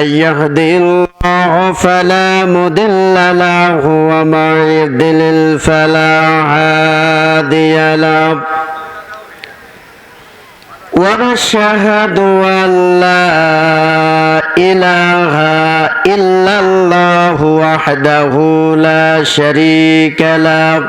من يهدي الله فلا مضل له ومن يضلل فلا هادي له. ونشهد أن لا إله إلا الله وحده لا شريك له.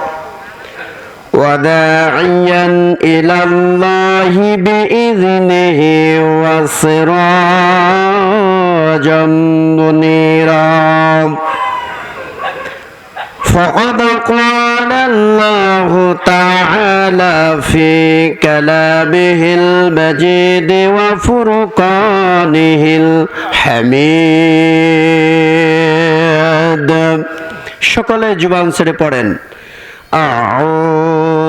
وداعيا إلى الله بإذنه وسراجا منيرا فقد قال الله تعالى في كلامه المجيد وفرقانه الحميد সকলে জুবান ছেড়ে পড়েন أعوذ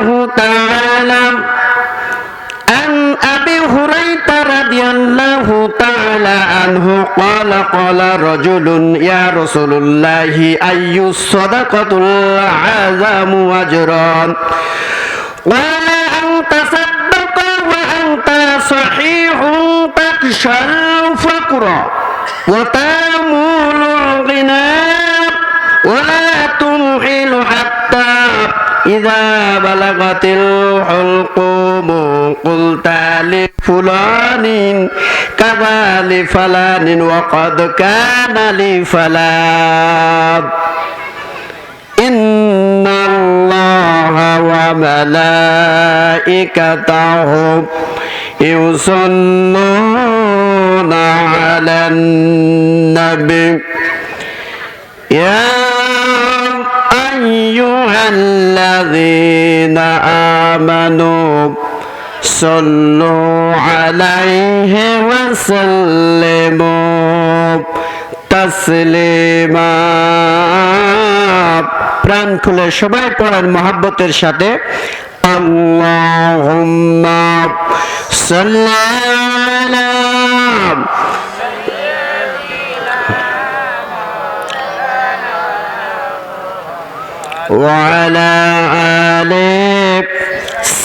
الله تعالى عن أبي هريرة رضي الله تعالى عنه قال قال رجل يا رسول الله أي الصدقة العظام أجرا قال أن تصدق وأنت صحيح تخشى الفقر وتامل الغنى ولا تمحل حتى إذا بلغت الحلقوم قلت لفلان كذا لفلان وقد كان لفلان. إن الله وملائكته يصلون على النبي. يا آمنوا صلوا عليه وسلموا تسليما প্রাণ খুলে সবাই পড়েন মহাব্বতের সাথে আল্লাহুম্মা সাল্লি আলা وعلى آل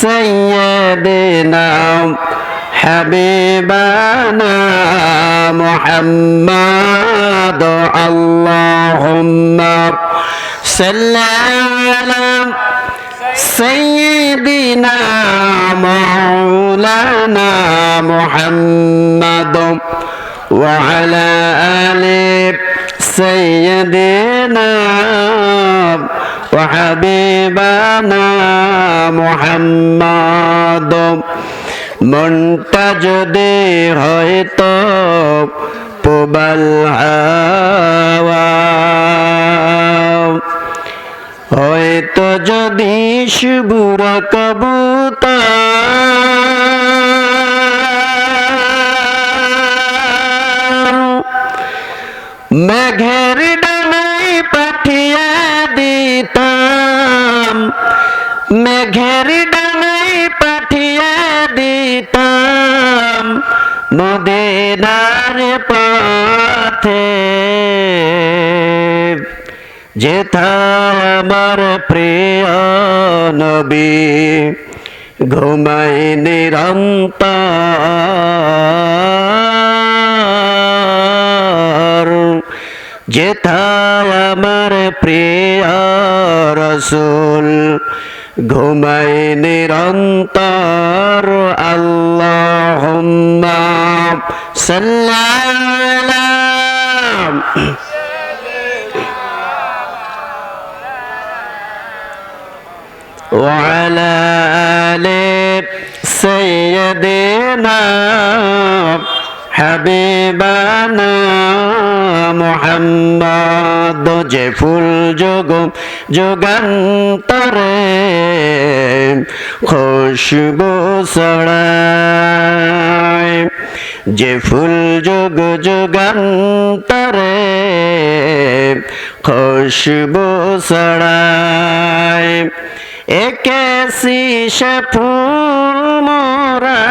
سيدنا حبيبنا محمد. اللهم صل على سيدنا مولانا محمد وعلى آل سيدنا وحبيبنا محمد মনটা যদি হয়তো الهوى হয়তো যদি শুভুর কবুতর মেঘের পথে যেথা আমার প্রিয় নবী ঘুমাই নিরন্তর। যেথায় আমার প্রিয় রসুল ঘুমাই নিরন্তর। আল্লাহ সাল্লাম وعلى آل سيدنا হাবিবানা মোহাম্মদ যে ফুল যোগ যোগান্তরে খুশবু সড়ায় যে ফুল যোগ যোগান্তরে খুশবু সড়ায় একে শীষে ফুল মোরা,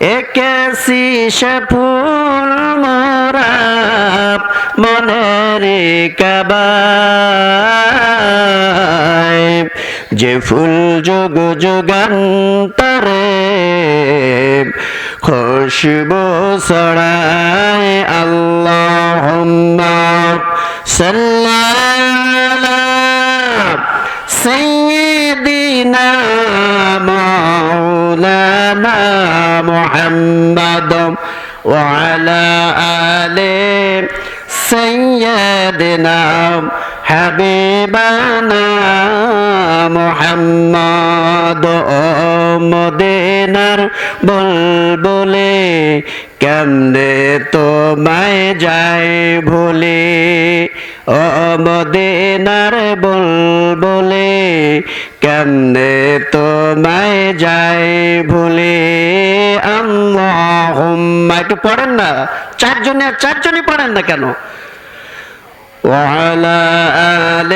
একে শীষে ফুল মোরা, মনের কাবায়। যে ফুল যোগ যোগান্তরে খুশবু সড়ায় আল্লাহ সাল্লাল্লাহ سيدنا مولانا محمد وعلى آل سيدنا হাবিবানা মোহাম্মদ মদেনার বলবলে কেমনে তোমায় যায় ভোলে? ও মদেনার কেন্দে তো তোমায় যায় ভোলে? আম্মা একটু পড়েন না। চারজনে, চারজনই পড়েন না কেন? وعلى آل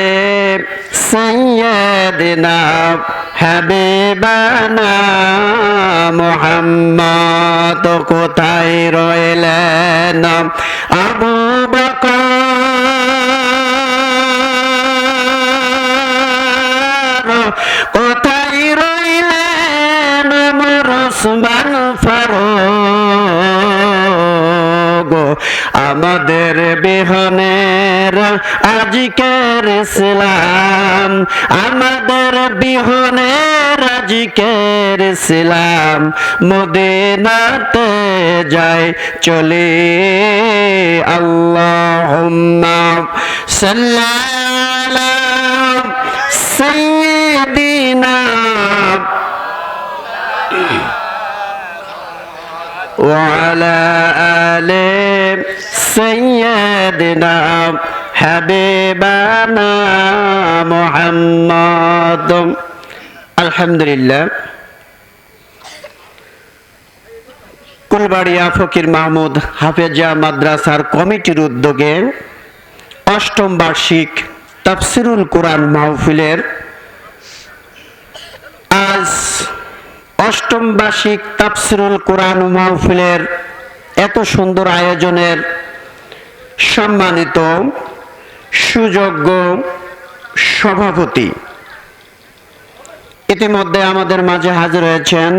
سيدنا হাবিবানা মোহাম্মদ কোথায় রইলেন আবু বকর কোথায় রইলেন আমার আমাদের বিহনের আজকের ইসলাম আমাদের বিহনের আজকের ইসলাম মদিনাতে যায় চলে আল্লাহুম্মা সাল্লাল্লাহু সাইয়্যিদিনা وعلى آل سيدنا حبيبنا محمد الحمد لله কুলবাড়িয়া ফকির মাহমুদ হাফেজা মাদ্রাসার কমিটির উদ্যোগে অষ্টম বার্ষিক তাফসিরুল কোরআন মাহফিলের আজ অষ্টম বার্ষিক তাফসিরুল কোরআন মাহফিলের এত সুন্দর আয়োজনের সম্মানিত, সুযোগ্য সভাপতি। ইতিমধ্যে আমাদের মাঝে হাজির হয়েছেন,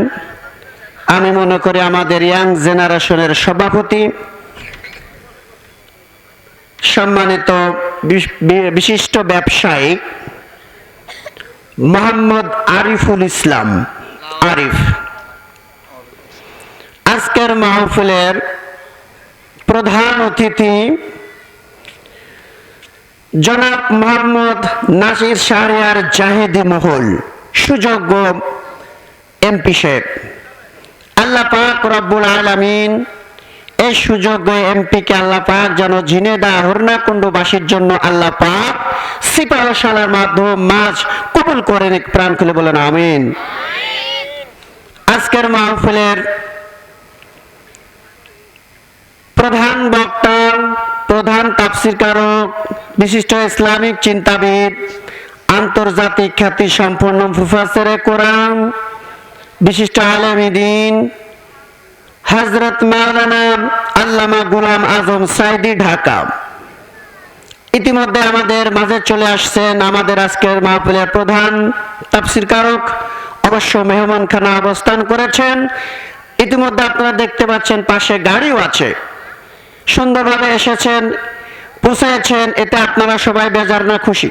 আমি মনে করি আমাদের ইয়াং জেনারেশনের সভাপতি, সম্মানিত বিশিষ্ট ব্যবসায়ী মোহাম্মদ আরিফুল ইসলাম। আরিফ। আজকের মাহফিলের প্রধান অতিথি জনাব মোহাম্মদ নাসির শাহরিয়ার জাহেদি মহল, সুযোগ্য এমপি সাহেব। আল্লাহ পাক রব্বুল আলামিন এই সুযোগ্য এমপিকে আল্লাহ পাক যেন ঝিনেদা হরনাকুণ্ডবাসীর জন্য আল্লাহ পাক সিপাহশালার মাধ্যম মাছ কবুল করেন প্রাণ খুলে বলেন, আমিন। আজকের মাহফিলের প্রধান বক্তা প্রধান তাফসিরকারক বিশিষ্ট ইসলামিক চিন্তাবিদ, আন্তর্জাতিক খ্যাতি সম্পন্ন ফুফাসেরে কোরআন, বিশিষ্ট আলমীদিন হজরত মাওলানা আল্লামা গুলাম আজম সাইদি, ঢাকা। ইতিমধ্যে আমাদের মাঝে চলে আসছেন আমাদের আজকের মাহফিলের প্রধান তাফসিরকারক অবশ্য মেহমান খানা অবস্থান করেছেন। ইতিমধ্যে আপনারা দেখতে পাচ্ছেন পাশে গাড়িও আছে। সুন্দরভাবে এসেছেন, পৌঁছেছেন, এতে আপনারা সবাই বেজার না, খুশি।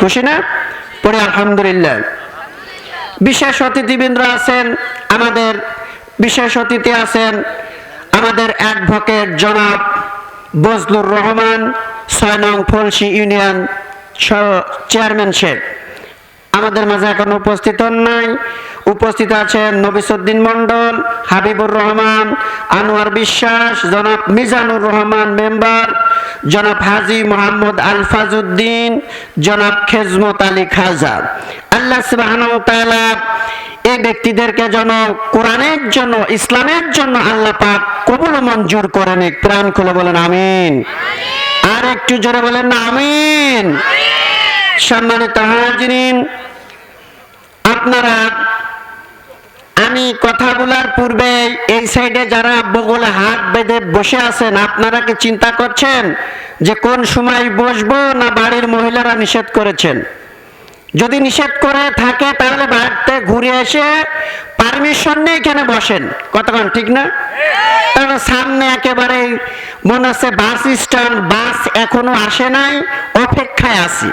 খুশি না? পরে আলহামদুলিল্লাহ। বিশেষ অতিথিবৃন্দ আছেন, আমাদের বিশেষ অতিথি আছেন, আমাদের অ্যাডভোকেট জনাব বজলুর রহমান, ছয় নং ফলসি ইউনিয়ন চেয়ারম্যান শেখ আমাদের মাঝে এখন উপস্থিত নাই। উপস্থিত আছেন নবিসুদ্দিন মন্ডল হাবিবুর রহমান, আনোয়ার বিশ্বাস, জনাব মিজানুর রহমান মেম্বার, জনাব হাজি মোহাম্মদ আলফাজউদ্দিন, জনাব খেজমত আলী খাজা। আল্লাহ সুবহানাহু এই ব্যক্তিদেরকে যেন কোরআনের জন্য, ইসলামের জন্য আল্লাহ পাক কবুল মঞ্জুর করে নিক প্রাণ খুলে বলেন আমিন। আর একটু জোরে বলেন না, আমিন। সম্মানিত হাজিরিন আপনারা, আমি কথা বলার পূর্বে এই সাইডে যারা বগলে হাত বেঁধে বসে আছেন, আপনারা কি চিন্তা করছেন যে কোন সময় বসবো না বাড়ির মহিলারা নিষেধ করেছেন? যদি নিষেধ করে থাকে, তাহলে বাড়িতে ঘুরে এসে পারমিশন নিয়ে এখানে বসেন। কতক্ষণ, ঠিক না? তাহলে সামনে একেবারে মনে হচ্ছে বাস স্ট্যান্ড বাস এখনও আসে নাই, অপেক্ষায় আছি।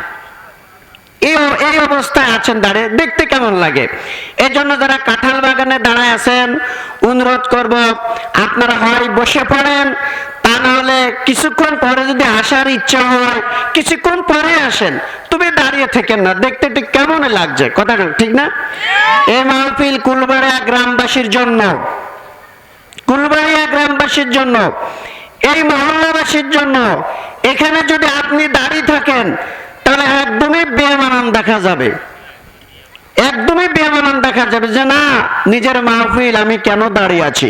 এই অবস্থায় আছেন দাঁড়িয়ে দেখতে কেমন লাগে? এই জন্য যারা কাঁঠাল বাগানে দাঁড়ায় আছেন, অনুরোধ করব, আপনারা হয় বসে পড়েন, তা নাহলে কিছুক্ষণ পরে যদি আসার ইচ্ছা হয়, কিছুক্ষণ পরে আসেন তুমি দাঁড়িয়ে থেকেন না, দেখতে ঠিক কেমন লাগছে? কথাটা ঠিক না? এ মাহফিল কুলবাড়িয়া গ্রামবাসীর জন্য। কুলবাড়িয়া গ্রামবাসীর জন্য, এই মহল্লাবাসীর জন্য। এখানে যদি আপনি দাঁড়িয়ে থাকেন তাহলে একদমই বেমানান দেখা যাবে। একদমই বেমানান দেখা যাবে যে না, নিজের মাহফিল আমি কেন দাঁড়িয়ে আছি?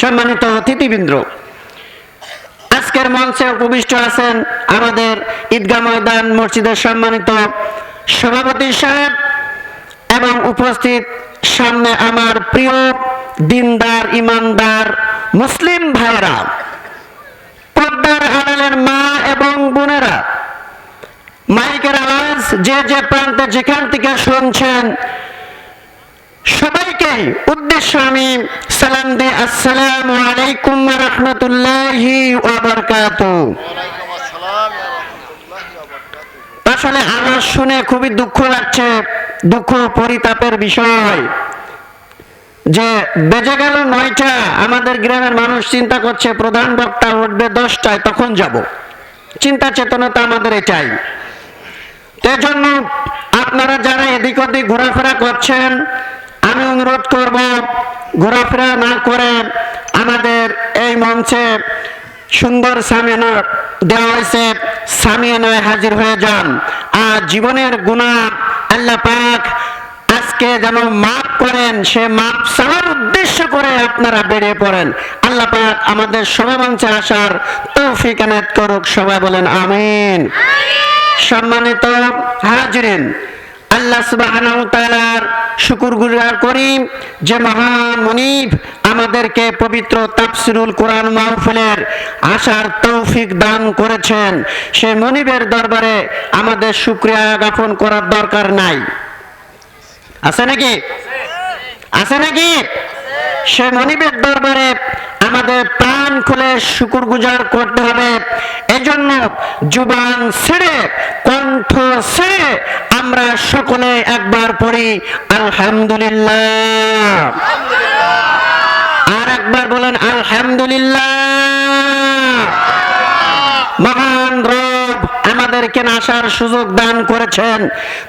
সম্মানিত অতিথিবৃন্দ, আজকের মঞ্চে উপবিষ্ট আছেন আমাদের ঈদগাহ ময়দান মসজিদের সম্মানিত সভাপতি সাহেব এবং উপস্থিত সামনে আমার প্রিয় দিনদার, ইমানদার, মুসলিম ভাইরা পদ্মার আড়ালের মা এবং বোনেরা মাইকের আওয়াজ যে যে প্রান্তে যেখান থেকে শুনছেন, সবাইকে উদ্দেশ্য আমি সালাম দে আসসালামু আলাইকুম রহমতুল্লাহি বারাকাতুহু। আসলে আমার শুনে খুবই দুঃখ লাগছে, দুঃখ পরিতাপের বিষয় যে বেজে গেল নয়টা, আমাদের গ্রামের মানুষ চিন্তা করছে, প্রধান বক্তা উঠবে দশটায়, তখন যাব চিন্তা চেতনতা আমাদের এটাই জন্য আপনারা যারা এদিক ওদিক ঘোরাফেরা করছেন, আমি অনুরোধ করব, ঘোরাফেরা না করে আমাদের এই মঞ্চে সুন্দর সামিয়ানা দেওয়া হয়েছে। সামিয়ানায় হাজির হয়ে যান। আর জীবনের গুণা আল্লাহ পাক আজকে যেন মাফ করেন, সে মাপ চাওয়ার উদ্দেশ্য করে আপনারা বেরিয়ে পড়েন। আল্লাহ পাক আমাদের সবাই মঞ্চে আসার তৌফিক করুক, সবাই বলেন আমিন। সম্মানিত হাজিরিন, আল্লাহ সুবহানাহু তাআলার শুকরগুজার করি যে মহান মনিব আমাদেরকে পবিত্র তাফসিরুল কোরআন মাহফিলের আসার তৌফিক দান করেছেন। সে মনিবের দরবারে আমাদের শুকরিয়া জ্ঞাপন করার দরকার নাই। আছে নাকি? আছে নাকি? সে মনিবের দরবারে আমাদের প্রাণ খুলে শুকুর গুজার করতে হবে। এজন্য জুবান ছেড়ে, কণ্ঠ ছেড়ে আমরা সকলে একবার পড়ি, আলহামদুলিল্লাহ। আর একবার বলেন, আলহামদুলিল্লাহ। মহান আমাদেরকে আসার সুযোগ দান করেছেন।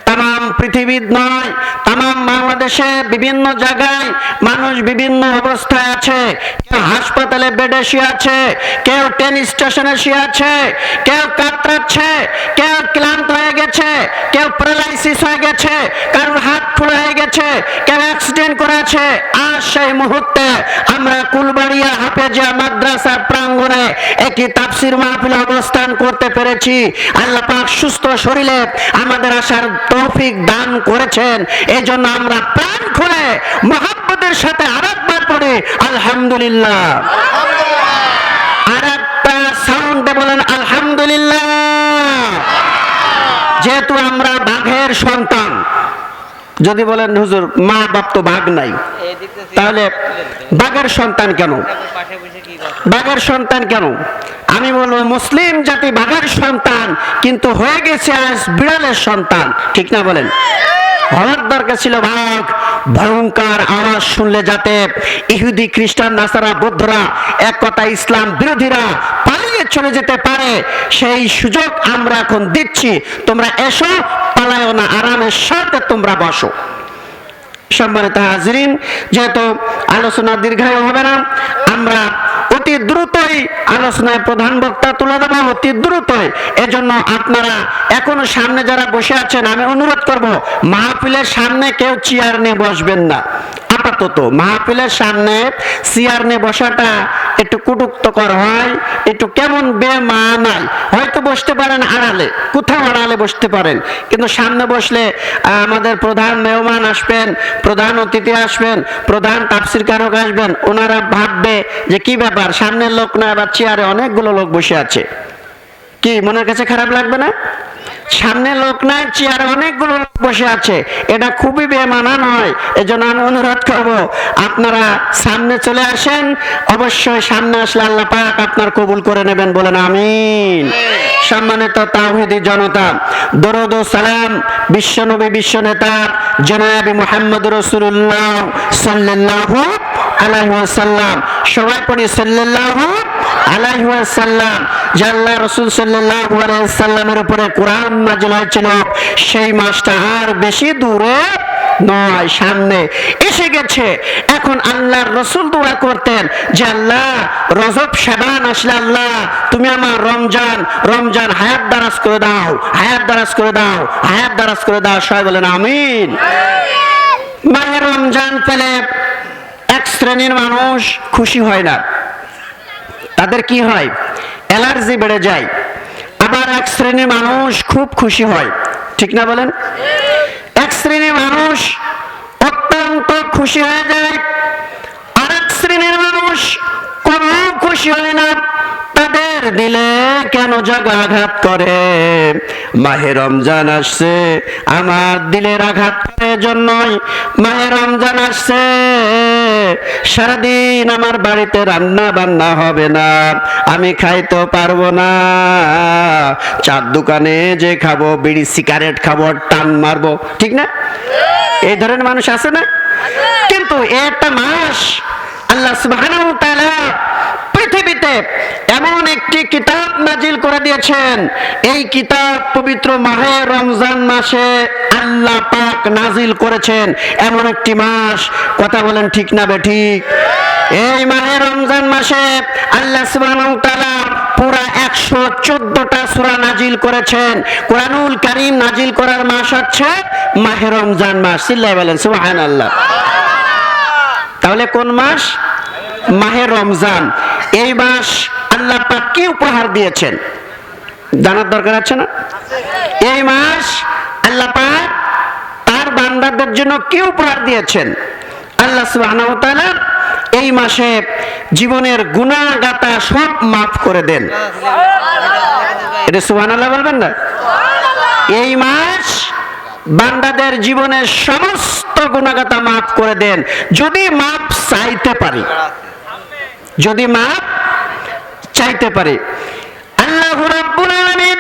তাম পৃথিবীর নয় তাম বাংলাদেশে বিভিন্ন জায়গায় মানুষ বিভিন্ন অবস্থায় আছে। কেউ হাসপাতালে বেডে শুয়ে আছে, কেউ ট্রেন স্টেশনে শুয়ে আছে, কেউ কাতরাচ্ছে, কেউ ক্লান্ত হয়ে গেছে, কেউ প্যারালাইসিস হয়ে গেছে হাত ফুলে হয়ে গেছে, কেউ অ্যাক্সিডেন্ট করেছে। আর সেই মুহূর্তে আমরা কুলবাড়িয়া হাফেজিয়া মাদ্রাসার প্রাঙ্গণে একটি তাফসির মাহফিল অবস্থান করতে পেরেছি। আল্লাহ পাক সুস্থ শরীরে আমাদের আসার তৌফিক দান করেছেন। এই জন্য আমরা প্রাণ খুলে মহাব্বতের সাথে আরেকবার পড়ে, আলহামদুলিল্লাহ। আর একটা সাউন্ডে বলেন, আলহামদুলিল্লাহ। যেহেতু আমরা বাঘের সন্তান যদি বলেন, হুজুর, মা বাপ তো বাঘ নাই। তাহলে বাঘের সন্তান কেন? বাঘের সন্তান কেন? আমি বলব, মুসলিম জাতি বাঘের সন্তান, কিন্তু হয়ে গেছে আজ বিড়ালের সন্তান। ঠিক না বলেন? হওয়ার দরকার ছিল ভাগ ভয়ঙ্কর আওয়াজ শুনলে যাতে ইহুদি, খ্রিস্টান, নাসারা, বৌদ্ধরা, এক কথা ইসলাম বিরোধীরা পালিয়ে চলে যেতে পারে, সেই সুযোগ আমরা এখন দিচ্ছি। তোমরা এসো, পালায়ও না, আরামের সাথে তোমরা বসো। সম্মানিত হাজরিন, যেহেতু আলোচনা দীর্ঘায়ু হবে না, আমরা অতি দ্রুতই আলোচনায় প্রধান বক্তা তুলে দেবো, অতি দ্রুতই। এজন্য আপনারা এখনও সামনে যারা বসে আছেন, আমি অনুরোধ করব, মাহফিলের সামনে কেউ চেয়ার নিয়ে বসবেন না। আপাতত মাহফিলের সামনে চেয়ার নিয়ে বসাটা একটু কুটুক্তকর হয় একটু কেমন বেমানায় হয়তো বসতে পারেন আড়ালে, কোথাও আড়ালে বসতে পারেন। কিন্তু সামনে বসলে আমাদের প্রধান মেহমান আসবেন, প্রধান অতিথি আসবেন, প্রধান তাপসির কারক আসবেন, ওনারা ভাববে যে কি ব্যাপার, সামনের লোক না আবার চেয়ারে অনেকগুলো লোক বসে আছে। কি, মনের কাছে খারাপ লাগবে না? সামনে লোক নাই, চেয়ারে অনেকগুলো লোক বসে আছে। এটা খুবই বেমানা নয়। এজন্য আমি অনুরোধ করব, আপনারা সামনে চলে আসেন। অবশ্যই সামনে আসলে আল্লাহ পাক আপনার কবুল করে নেবেন বলেন আমিন। সম্মানিত তাহিদি জনতা, দরদ সালাম বিশ্বনবী বিশ্ব নেতা জনাবি মোহাম্মদ রসুল্লাহ সাল্লাল্লাহু আলাইহি ওয়াসাল্লাম। সবাই পড়ি সাল্লাল্লাহু আলাইহি আল্লাহ রাসূল সাল্লামের উপরে কোরআন নাযিল হয়েছিল, সেই মাসটা আর বেশি দূরে নয়, সামনে এসে গেছে। এখন আল্লাহর রসুল দোয়া করতেন যে আল্লাহ, রজব শাবান আসলে আল্লাহ, তুমি আমার রমজান রমজান হায়াত দারাজ করে দাও, হায়াত দারাজ করে দাও, হায়াত দারাজ করে দাও। সবাই বলেন, আমিন। মাহে রমজান পেলে এক শ্রেণির মানুষ খুশি হয় না। তাদের কি হয়? অ্যালার্জি বেড়ে যায়। আবার এক শ্রেণির মানুষ খুব খুশি হয়। ঠিক না বলেন? এক শ্রেণির মানুষ অত্যন্ত খুশি হয়ে যায়। আর এক শ্রেণির মানুষ কোনো খুশি হয় না। তাদের দিলে কেন জাগাঘাত করে? মাহে রমজান আসছে, আমার দিলের আঘাত করে জন্যই মাহে রমজান আসছে। সারাদিন আমার বাড়িতে রান্না বান্না হবে না, আমি খাইতে পারব না। চার দোকানে যে খাব, বিড়ি সিগারেট খাব টান মারবো, ঠিক না? এই ধরনের মানুষ আছে না? কিন্তু একটা মাস আল্লাহ তাআলা পৃথিবীতে এমন একটি কিতাব নাজিল করে দিয়েছেন। এই কিতাব পবিত্র মাহে রমজান মাসে আল্লাহ পাক নাজিল করেছেন। এমন একটি মাস, কথা বলেন ঠিক না বে ঠিক? এই মাহে রমজান মাসে আল্লাহ নাজিল করেছেন। কোরআনুল কারীম নাজিল করার মাস হচ্ছে মাহে রমজান মাস। চিল্লায় বলেন তাহলে কোন মাস? মাহে রমজান। এই মাস আল্লাহ পাক কি উপহার দিয়েছেন? জানার দরকার আছে না? এই মাস আল্লাহ পাক তার বান্দাদের জন্য কি উপহার দিয়েছেন? আল্লাহ সুবহানাহু তাআলা এই মাসে জীবনের গুনাহগাতা সব মাফ করে দেন। এটা সুবহানাল্লাহ বলবেন না? এই মাস বান্দাদের জীবনের সমস্ত গুণাগাতা মাফ করে দেন। যদি মাপ চাইতে পারি। যদি মাপ চাইতে পারি। আল্লাহ রাব্বুল আলামিন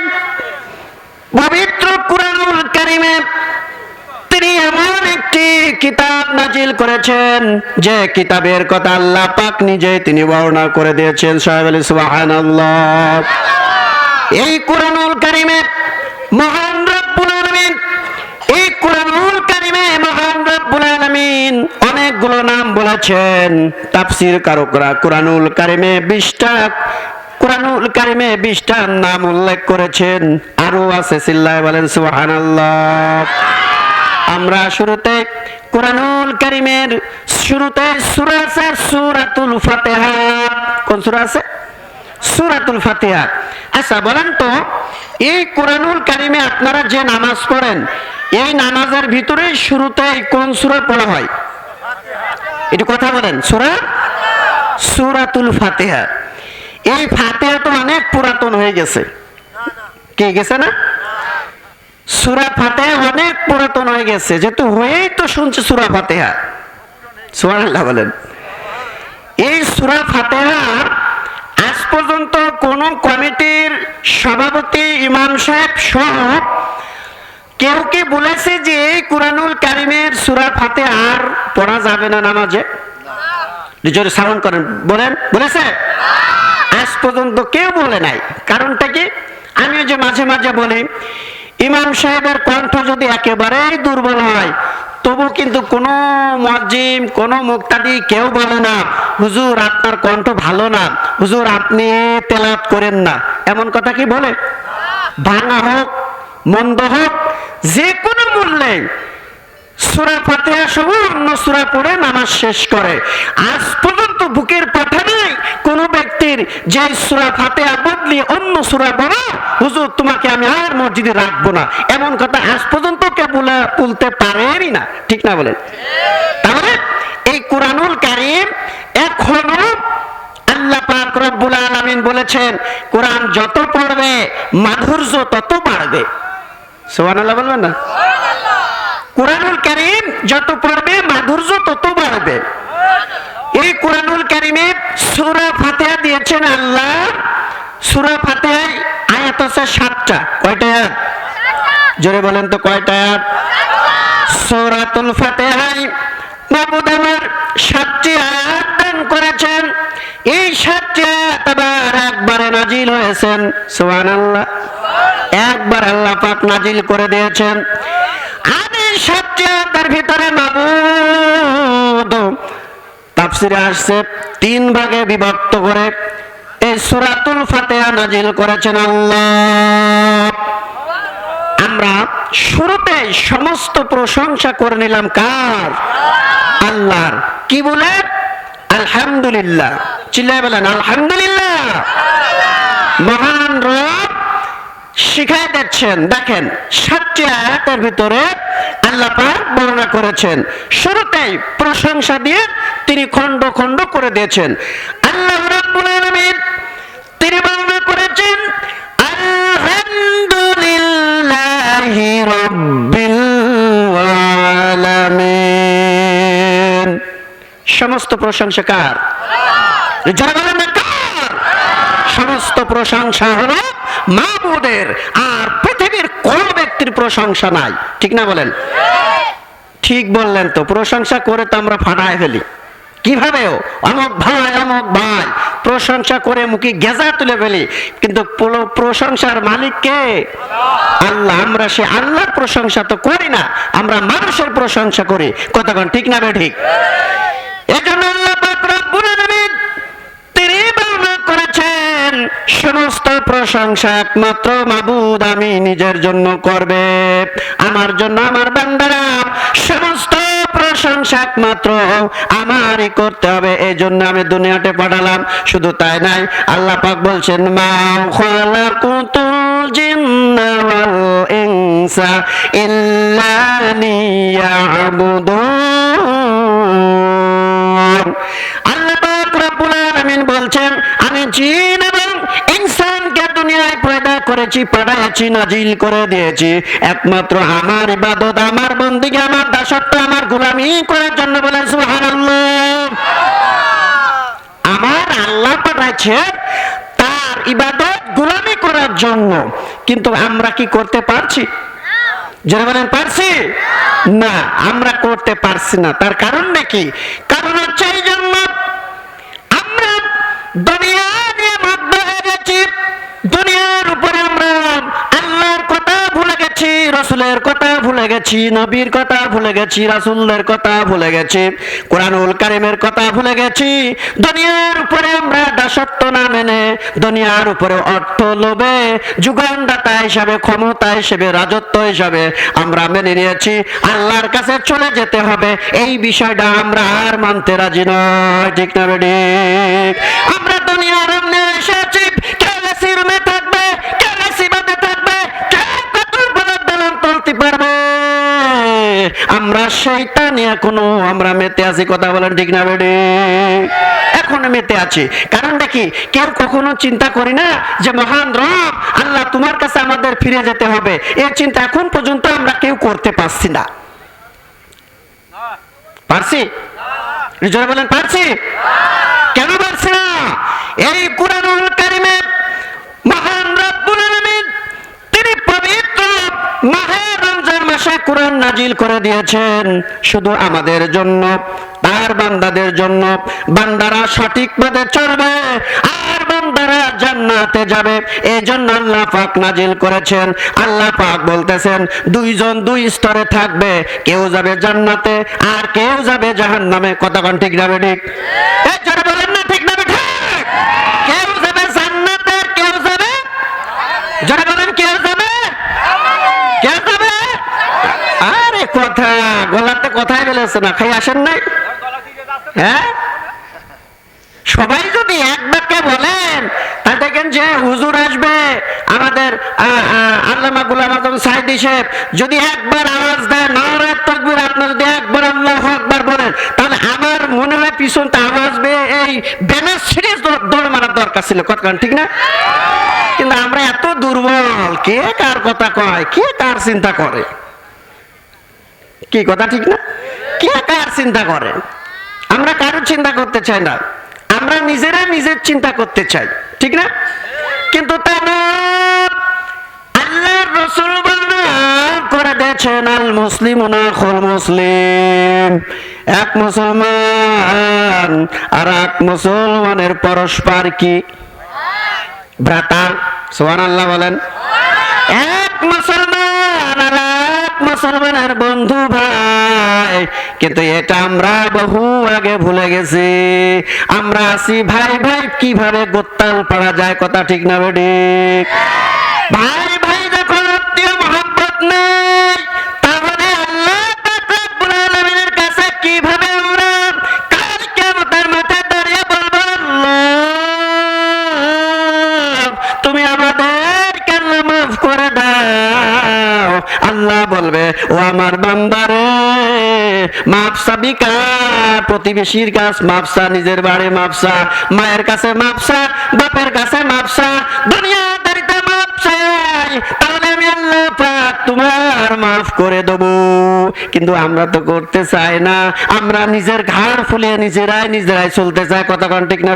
পবিত্র কুরআনুল তিনি এমন একটি কিতাব নাজিল করেছেন, যে কিতাবের কথা আল্লাহ পাক নিজে তিনি বর্ণনা করে দিয়েছেন। সুবহানাল্লাহ। এই কোরআনুল কারিমে মহান অনেকগুলো নাম বলেছেন। তাফসীর কারকরা কোরআনুল কারিমে বিশটা, কোরআনুল কারিমে বিশটা নাম উল্লেখ করেছেন। আরও আছে, সিল্লায় বলেন, সুবহানাল্লাহ। আমরা শুরুতে কোরআনুল কারিমের শুরুতে সূরা আছে, সূরাতুল ফাতিহা। কোন সূরা আছে? সূরাতুল ফাতিহা। আচ্ছা বলেন তো, এই কোরআনুল কারিমে আপনারা যে নামাজ পড়েন, এই নামাজের ভিতরে শুরুতে কোন সূরা পড়া হয়? একটু কথা বলেন, সুরা? সুরাতুল ফাতেহা। এই ফাতেহা তো অনেক পুরাতন হয়ে গেছে। কে গেছে না? সুরা ফাতেহা অনেক পুরাতন হয়ে গেছে। যেহেতু হয়েই তো শুনছে সুরা ফাতেহা। সুবহানাল্লাহ বলেন। এই সুরা ফাতেহা আজ পর্যন্ত কোন কমিটির সভাপতি, ইমাম সাহেব সহ কেউ কি বলেছে যে কোরআনুল কারিমের সুরা ফাতে আর পড়া যাবে না নামাজে? জোরে সাউন্ড করেন। বলেন, বলেছে? আজ পর্যন্ত কেউ বলে নাই। কারণটা কি? আমিও যে মাঝে মাঝে বলি, ইমাম সাহেবের কণ্ঠ যদি একেবারেই দুর্বল হয়, তবু কিন্তু কোনো মজিম কোনো মুক্তাদি কেউ বলে না, হুজুর, আপনার কণ্ঠ ভালো না। হুজুর, আপনি তেলাপ করেন না। এমন কথা কি বলে? ভাঙা হোক মন্দ হোক যে কোনো মূল্যে। সুরা ফাতিহা সহ অন্য সুরা পড়ে নামাজ শেষ করে। আজ পর্যন্ত বুকের পাঠানেই কোন ব্যক্তির যে সুরা ফাতিহা বদলি অন্য সুরা বলো, হুজুর, তোমাকে আমি আর মসজিদে রাখব না। এমন কথা আজ পর্যন্ত কে বলে বলতে পারেনি না। ঠিক না বলেন? তাহলে এই কোরআনুল কারিম এখনও আল্লাহ পাক রব্বুল আলামিন বলেছেন, কোরআন যত পড়বে, মাধুর্য তত বাড়বে। সুবহানাল্লাহ বলবেন না? কোরআনুল কারিম যত পড়বে মাধুর্য তত বাড়বে। এই কোরআনুল কারিমে সূরা ফাতিহা দিয়েছেন আল্লাহ। সূরা ফাতিহায় আয়াত আছে সাতটা। কয়টা আয়াত? জোরে বলেন তো কয়টা আয়াত? সূরাতুল ফাতিহায় আমার সাতটি আয়াত দান করেছেন। এই সাতটি আয়াত নাজিল হয়েছেন। সুবহানাল্লাহ। একবার আল্লাহ পাক নাজিল করে দিয়েছেন। সাতটি আয়াতের ভিতরে মাবুদ। তাফসিরে আসছে, তিন ভাগে বিভক্ত করে এই সূরাতুল ফাতিহা নাজিল করেছেন আল্লাহ। আমরা শুরুতে সমস্ত প্রশংসা করে নিলাম কার? আল্লাহর। কি বলে? আলহামদুলিল্লাহ। চিল্লায় বলেন, আলহামদুলিল্লাহ। মহান রব শিখাই দিচ্ছেন। দেখেন, সাতটি আয়াতের ভিতরে আল্লাহ পাক বর্ণনা করেছেন। শুরুতেই প্রশংসা দিয়ে তিনি খণ্ড খণ্ড করে দিয়েছেন। আল্লাহ রাব্বুল আলামিন তিনি বর্ণনা করেছেন, আলহামদুলিল্লাহি রাব্বিল আলামিন। সমস্ত প্রশংসা কার? যারা বলেন সমস্ত প্রশংসা হলো মাহবুদের আর পৃথিবীর কোন ব্যক্তির প্রশংসা নাই। ঠিক না বলেন? ঠিক বললেন তো, প্রশংসা করে তো আমরা ফাটায় ফেলি। কিভাবেও অমক ভাই অমক ভাই, প্রশংসা করে মুখে গেজা তুলে ফেলি। কিন্তু পুরো প্রশংসার মালিক কে? আল্লাহ। আমরা সে আল্লাহর প্রশংসা তো করি না, আমরা মানুষের প্রশংসা করি। কতক্ষণ ঠিক না ঠিক? সমস্ত প্রশংসা একমাত্র মাবুদ আমি নিজের জন্য করবে। আমার জন্য আমার বান্দারা, সমস্ত প্রশংসা একমাত্র আমারই করতে হবে। এই জন্য আমি দুনিয়াতে পাঠালাম, শুধু তাই নাই, আল্লাহ পাক বলছেন, মা খালাকুতুল জিন্না ওয়াল ইনসা ইল্লা লিয়াবুদুন। আল্লাহ পাক রব্বুল আলামিন বলছেন, আমি জিন করেছি পাঠাইছি নাজিল করে দিয়েছি। একমাত্র আমার ইবাদত, আমার বন্দিকে আমার দাসত্ব, আমার গোলামি করার জন্য বলেন, সুবহানাল্লাহ। আমার আল্লাহ পাঠাইছে তার ইবাদত গোলামি করার জন্য। কিন্তু আমরা কি করতে পারছি? যারা পারছি? না, আমরা করতে পারছি না। তার কারণ নাকি কারণ হচ্ছে এই জন্য আমরা রসুলের কথা ভুলে গেছি, নবীর কথা ভুলে গেছি, রাসুলের কথা ভুলে গেছি, কোরআনুল কারিমের কথা ভুলে গেছি। দুনিয়ার উপরে আমরা দাসত্ব না মেনে, দুনিয়ার উপরে অর্থ লোভে, যুগানদাতা হিসাবে, ক্ষমতা হিসেবে, রাজত্ব হিসাবে আমরা মেনে নিয়েছি। আল্লাহর কাছে চলে যেতে হবে, এই বিষয়টা আমরা আর মানতে রাজি নয় ঠিক না বেডি আমরা নিয়ে এখনও, আমরা মেতে আছি, কথা বলেন ঠিক না বেডি এখনও মেতে আছি। কারণ দেখি কেউ কখনো চিন্তা করি না যে, মহান রব, আল্লাহ তোমার কাছে আমাদের ফিরে যেতে হবে। এই চিন্তা এখন পর্যন্ত আমরা কেউ করতে পারছি না। পারছি? জোরে বলেন, পারছি? কেন পারছি না? এই কোরআনুল কারিমে মহান রব্বুল আলামিন, তিনি পবিত্র মাহে রমজান মাসে কোরআন নাজিল করে দিয়েছেন শুধু আমাদের জন্য তার বান্দাদের জন্য। বান্দারা সঠিক পথে চলবে আর বান্দারা জান্নাতে যাবে। এই জন্য আল্লাহ পাক নাজিল করেছেন। আল্লাহ পাক বলতেছেন, দুইজন দুই স্তরে থাকবে। কেউ যাবে জান্নাতে আর কেউ যাবে জাহান্নামে। কতক্ষণ ঠিক যাবে ঠিক? এই জোরে বলেন না কেউ যাবে জান্নাতে আর কেউ যাবে যারা বলেন কেউ যাবে কেউ যাবে আরে কথা গলাতে কথাই বলেছে না? খাই আসেন নাই? হ্যাঁ? সবাই যদি এক বাক্যে বলেন তা দেখেন যে হুজুর আসবে, আমাদের আল্লামা গুলাম আজম সাইদি সাহেব, যদি একবার আওয়াজ দেয় নারায় তকবির, আপনার যদি একবার আল্লাহ আকবার বলেন, তাহলে আমার মনে হয় পিছনটা আওয়াজ বেয়ে এই ব্যানার সিরিজ দৌড় মারার দরকার ছিল। কতক্ষণ ঠিক না? কিন্তু আমরা এত দুর্বল, কে কার কথা কয়, কে কার চিন্তা করে? কি কথা ঠিক না? কে কার চিন্তা করে? আমরা কারোর চিন্তা করতে চাই না। আমরা নিজেরা নিজের চিন্তা করতে চাই। ঠিক না? কিন্তু তা আল্লাহর রসুল করে দিয়েছেন, আল মুসলিম মুসলিম। এক মুসলমান আর এক মুসলমানের পরস্পর কি? ভ্রাতা সোহান আল্লাহ বলেন। এক মুসলমান মুসলমানের বন্ধু ভাই। কিন্তু এটা আমরা বহু আগে ভুলে গেছি। আমরা আছি ভাই ভাই, কীভাবে গোত্তাল পারা যায় কথা ঠিক না বেডি ভাই প্রতিবেশীর কাছ মাপসা নিজের বাড়ি মাপসা মায়ের কাছে মাপসা বাপের কাছে মাপসা তাহলে আমি আল্লাহ পাক তোমার মাফ করে দেব। কিন্তু আমরা তো করতে চাই না। আমরা নিজের ঘাড় নিজেরাই নিজেরাই চলতে চাই। ঠিক না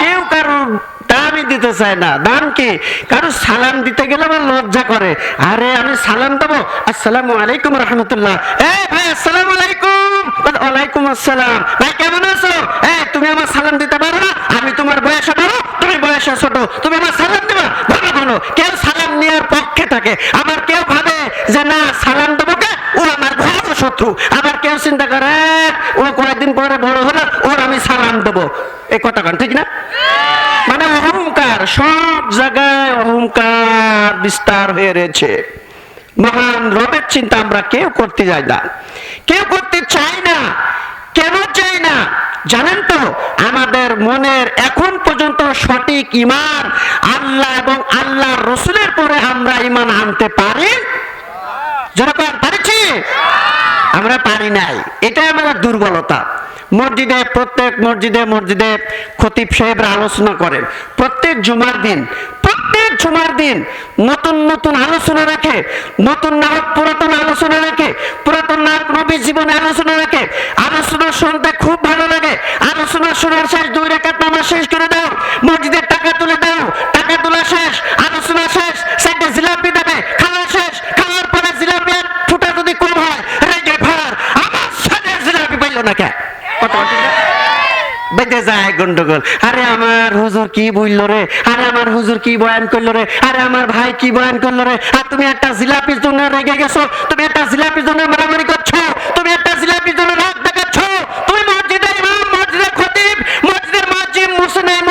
কেউ কারোর দামই দিতে চায় না। দাম কি? কারও সালাম দিতে গেলে আমার লজ্জা করে। আরে আমি সালাম দেবো। আসসালামু আলাইকুম রহমতুল্লাহ। এ ভাই, আসসালামু আলাইকুম। ওয়ালাইকুম আসসালাম। ভাই, কেমন আছো? এ তুমি আমার সালাম দিতে পারো না? আমি তোমার বয়সে বড়, তুমি বয়সে ছোট। তুমি আমার সালাম দেবা? ভালো ভালো। কেউ সালাম নেওয়ার পক্ষে থাকে। আবার কেউ ভাবে যে, না, সালাম দেবো কে? ও আমার ঘর শত্রু। আবার কেউ চিন্তা করে ও কয়েকদিন পরে বড় হলো, ওর আমি সালাম দেবো। এই কথাটা ঠিক না? মানে অহংকার, সব জায়গায় অহংকার বিস্তার হয়ে রয়েছে। মহান রবের চিন্তা আমরা কেউ করতে যাই না। কেউ করতে চাই না। কেন চাই না? জানেন তো, আমাদের মনের এখন পর্যন্ত সঠিক ইমান আল্লাহ এবং আল্লাহ রসুলের পরে আমরা ইমান আনতে পারি? যেরকম পারছি আমরা পারি নাই। এটা আমাদের দুর্বলতা। মসজিদে, প্রত্যেক মসজিদে মসজিদে খতিব সাহেবরা আলোচনা করেন। প্রত্যেক জুমার দিন, প্রত্যেক জুমার দিন নতুন নতুন আলোচনা রাখে, নতুন নায়ক পুরাতন আলোচনা রাখে, পুরাতন নায়ক নবীর জীবনে আলোচনা রাখে। আলোচনা শুনতে খুব ভালো লাগে। আলোচনা শোনার শেষ, দুই রেখাত নামাজ শেষ করে দাও। মসজিদের টাকা তুলে দাও। টাকা তোলা শেষ। না কে বেঁধে যায় গন্ডগোল। আরে আমার হুজুর কি বুঝলো রে? আরে আমার হুজুর কি বয়ান করল রে? আরে আমার ভাই কি বয়ান করল রে? আর তুমি একটা জিলাপির জন্য রেগে গেছো? তুমি একটা জিলাপির জন্য মারামারি করছ? তুমি একটা জিলাপির জন্য রাগ দেখাচ্ছ? তুমি মসজিদের ইমাম, মসজিদের খতিব, মসজিদের মসজিদ মুসলিম